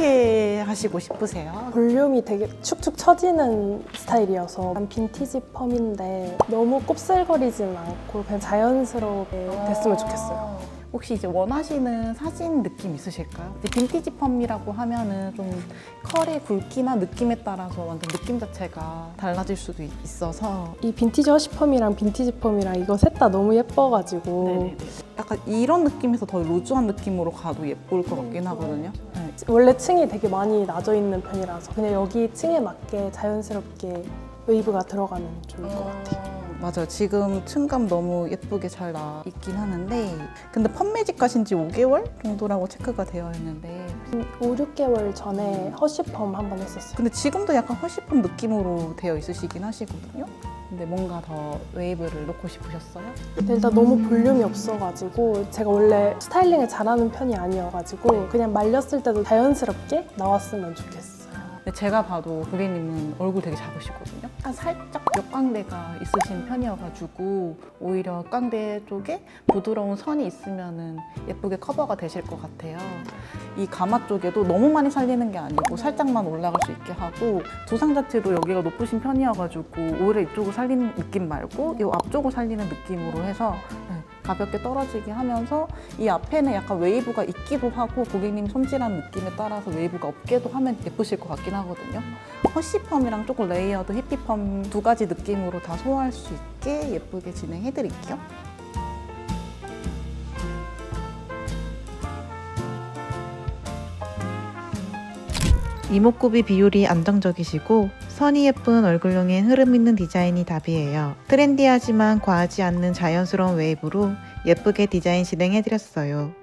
어떻게 하시고 싶으세요? 볼륨이 되게 축축 처지는 스타일이어서 약간 빈티지 펌인데 너무 곱슬거리진 않고 그냥 자연스럽게 됐으면 좋겠어요. 혹시 이제 원하시는 사진 느낌 있으실까요? 이제 빈티지 펌이라고 하면은 좀 컬의 굵기나 느낌에 따라서 완전 느낌 자체가 달라질 수도 있- 있어서 이 빈티지 허쉬 펌이랑 빈티지 펌이랑 이거 셋 다 너무 예뻐가지고 약간 이런 느낌에서 더 루즈한 느낌으로 가도 예쁠 것 같긴 하거든요. 네. 원래 층이 되게 많이 낮아 있는 편이라서 그냥 여기 층에 맞게 자연스럽게 웨이브가 들어가면 좋을 것 같아요. 맞아요. 지금 층감 너무 예쁘게 잘 나 있긴 하는데 근데 가신 지 5개월 정도라고 체크가 되어 있는데 5, 6개월 전에 허쉬 펌 한 번 했었어요. 근데 지금도 약간 허쉬펌 느낌으로 되어 있으시긴 하시거든요. 근데 뭔가 더 웨이브를 놓고 싶으셨어요? 근데 일단 너무 볼륨이 없어가지고 제가 원래 스타일링을 잘하는 편이 아니어가지고 그냥 말렸을 때도 자연스럽게 나왔으면 좋겠어요. 근데 제가 봐도 고객님은 얼굴 되게 작으시거든요. 한 살짝 역광대가 있으신 편이어가지고 오히려 역광대 쪽에 부드러운 선이 있으면은 예쁘게 커버가 되실 것 같아요. 이 가마 쪽에도 너무 많이 살리는 게 아니고 살짝만 올라갈 수 있게 하고 두상 자체도 여기가 높으신 편이어가지고 오히려 이쪽을 살리는 느낌 말고 이 앞쪽을 살리는 느낌으로 해서 네, 가볍게 떨어지게 하면서 이 앞에는 약간 웨이브가 있기도 하고 고객님 손질한 느낌에 따라서 웨이브가 없게도 하면 예쁘실 것 같긴 하거든요. 허쉬펌이랑 조금 레이어드 히피펌 두 가지 느낌으로 다 소화할 수 있게 예쁘게 진행해 드릴게요. 이목구비 비율이 안정적이시고 선이 예쁜 얼굴용엔 흐름 있는 디자인이 답이에요. 트렌디하지만 과하지 않는 자연스러운 웨이브로 예쁘게 디자인 진행해드렸어요.